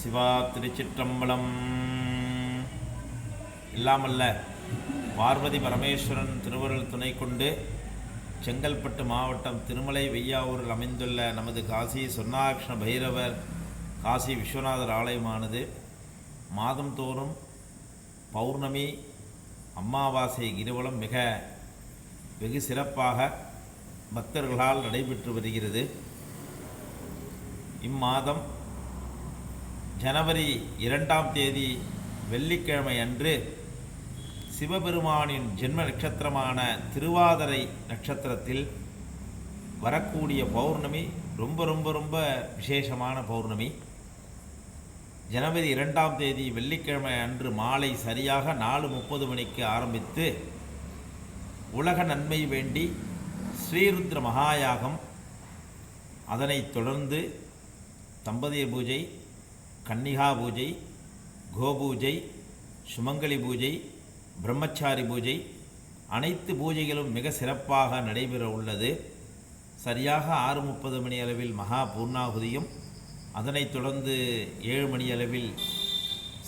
சிவா திருச்சிற்றம்பலம். இல்லாமல்ல பார்வதி பரமேஸ்வரன் திருவருள் துணை கொண்டு செங்கல்பட்டு மாவட்டம் திருமலை வெய்யாவூரில் அமைந்துள்ள நமது காசி சொர்ணாக்ஷண பைரவர் காசி விஸ்வநாதர் ஆலயமானது மாதந்தோறும் பௌர்ணமி அமாவாசை கிருவலம் மிக வெகு சிறப்பாக பக்தர்களால் நடைபெற்று வருகிறது. இம்மாதம் ஜனவரி இரண்டாம் தேதி வெள்ளிக்கிழமை அன்று சிவபெருமானின் ஜென்ம நட்சத்திரமான திருவாதிரை நட்சத்திரத்தில் வரக்கூடிய பௌர்ணமி ரொம்ப ரொம்ப ரொம்ப விசேஷமான பௌர்ணமி. ஜனவரி இரண்டாம் தேதி வெள்ளிக்கிழமை அன்று மாலை சரியாக நாலு முப்பது மணிக்கு ஆரம்பித்து உலக நன்மை வேண்டி ஸ்ரீருத்ர மகாயாகம் அதனைத் தொடர்ந்து தம்பதிய பூஜை கன்னிகா பூஜை கோபூஜை சுமங்கலி பூஜை பிரம்மச்சாரி பூஜை அனைத்து பூஜைகளும் மிக சிறப்பாக நடைபெற உள்ளது. சரியாக ஆறு முப்பது மணி அளவில் மகா பூர்ணாகுதியும் அதனைத் தொடர்ந்து ஏழு மணி அளவில்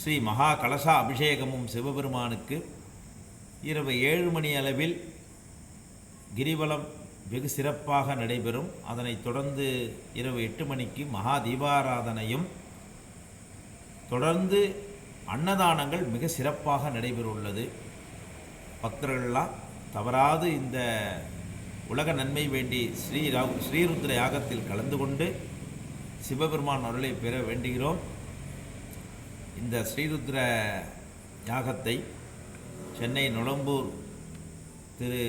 ஸ்ரீ மகா கலசா அபிஷேகமும் சிவபெருமானுக்கு. இரவு ஏழு மணி அளவில் கிரிவலம் வெகு சிறப்பாக நடைபெறும். அதனைத் தொடர்ந்து இரவு எட்டு மணிக்கு மகா தீபாராதனையும் தொடர்ந்து அன்னதானங்கள் மிக சிறப்பாக நடைபெறவுள்ளது. பக்தர்கள்லாம் தவறாது இந்த உலக நன்மை வேண்டி ஸ்ரீ ராகு ஸ்ரீருத்ர யாகத்தில் கலந்து கொண்டு சிவபெருமான் அருளை பெற வேண்டுகிறோம். இந்த ஸ்ரீருத்ர யாகத்தை சென்னை நுளம்பூர் திரு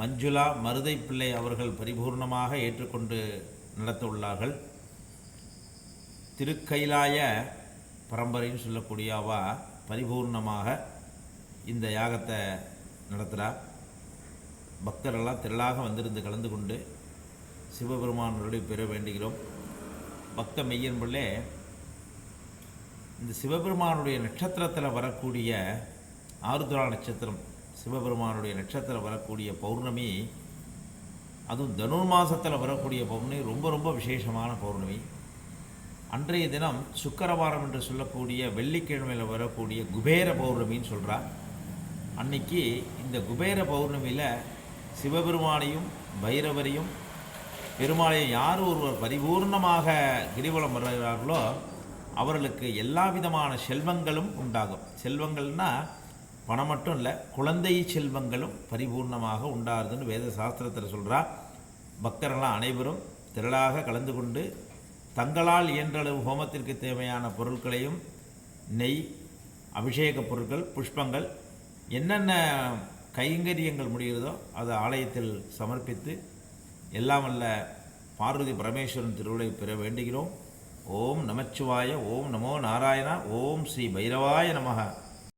மஞ்சுளா மருதை பிள்ளை அவர்கள் பரிபூர்ணமாக ஏற்றுக்கொண்டு நடத்த உள்ளார்கள் திருக்கைலாய பரம்பரைன்னு சொல்லக்கூடிய பரிபூர்ணமாக இந்த யாகத்தை நடத்துகிறார் பக்தரெல்லாம் திரளாக வந்திருந்து கலந்து கொண்டு சிவபெருமானருடைய பெற வேண்டுகிறோம். பக்த மெய்யன்புள்ளே இந்த சிவபெருமானுடைய நட்சத்திரத்தில் வரக்கூடிய ஆருத்ரா நட்சத்திரம் சிவபெருமானுடைய நட்சத்திரம் வரக்கூடிய பௌர்ணமி அதுவும் தனுர் மாதத்தில் வரக்கூடிய பௌர்ணமி ரொம்ப ரொம்ப விசேஷமான பௌர்ணமி. அன்றைய தினம் சுக்கரவாரம் என்று சொல்லக்கூடிய வெள்ளிக்கிழமையில் வரக்கூடிய குபேர பௌர்ணமின்னு சொல்கிறார் அன்னைக்கு இந்த குபேர பௌர்ணமியில் சிவபெருமானையும் பைரவரையும் பெருமாளையும் யார் ஒருவர் பரிபூர்ணமாக கிரிவலம் வருகிறார்களோ அவர்களுக்கு எல்லா விதமான செல்வங்களும் உண்டாகும். செல்வங்கள்னா பணம் மட்டும் இல்லை குழந்தை செல்வங்களும் பரிபூர்ணமாக உண்டாகுதுன்னு வேத சாஸ்திரத்தில் சொல்கிறா பக்தர்களாம் அனைவரும் திரளாக கலந்து கொண்டு தங்களால் இயன்றளவு ஹோமத்திற்கு தேவையான பொருட்களையும் நெய் அபிஷேக பொருட்கள் புஷ்பங்கள் என்னென்ன கைங்கரியங்கள் முடிகிறதோ அதை ஆலயத்தில் சமர்ப்பித்து எல்லாம் வல்ல பார்வதி பரமேஸ்வரன் திருவிழை பெற வேண்டுகிறோம். ஓம் நமச்சிவாய ஓம் நமோ நாராயணா ஓம் ஸ்ரீ பைரவாய நமக